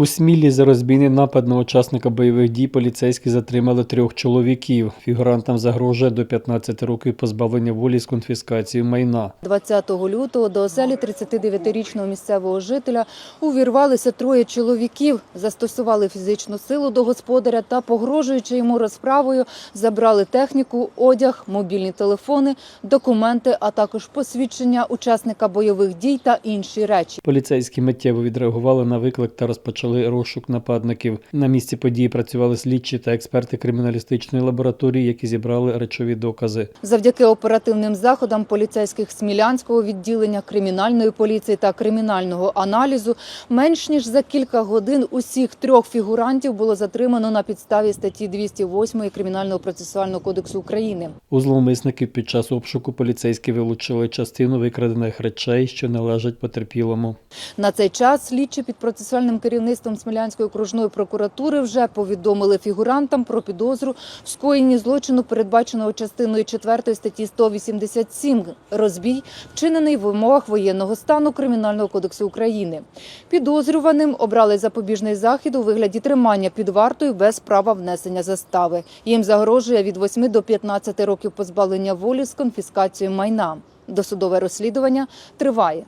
У Смілі за розбійний напад на учасника бойових дій поліцейські затримали трьох чоловіків. Фігурантам загрожує до 15 років позбавлення волі з конфіскацією майна. 20 лютого до оселі 39-річного місцевого жителя увірвалися троє чоловіків, застосували фізичну силу до господаря та, погрожуючи йому розправою, забрали техніку, одяг, мобільні телефони, документи, а також посвідчення учасника бойових дій та інші речі. Поліцейські миттєво відреагували на виклик та розпочали розшук нападників. На місці події працювали слідчі та експерти криміналістичної лабораторії, які зібрали речові докази. Завдяки оперативним заходам поліцейських Смілянського відділення кримінальної поліції та кримінального аналізу менш ніж за кілька годин усіх трьох фігурантів було затримано на підставі статті 208 Кримінального процесуального кодексу України. У зловмисників під час обшуку поліцейські вилучили частину викрадених речей, що належать потерпілому. На цей час слідчі під процесуальним керівництвом Смілянської окружної прокуратури вже повідомили фігурантам про підозру в скоєнні злочину, передбаченого частиною 4 статті 187 розбій, вчинений в умовах воєнного стану Кримінального кодексу України. Підозрюваним обрали запобіжний захід у вигляді тримання під вартою без права внесення застави. Їм загрожує від 8 до 15 років позбавлення волі з конфіскацією майна. Досудове розслідування триває.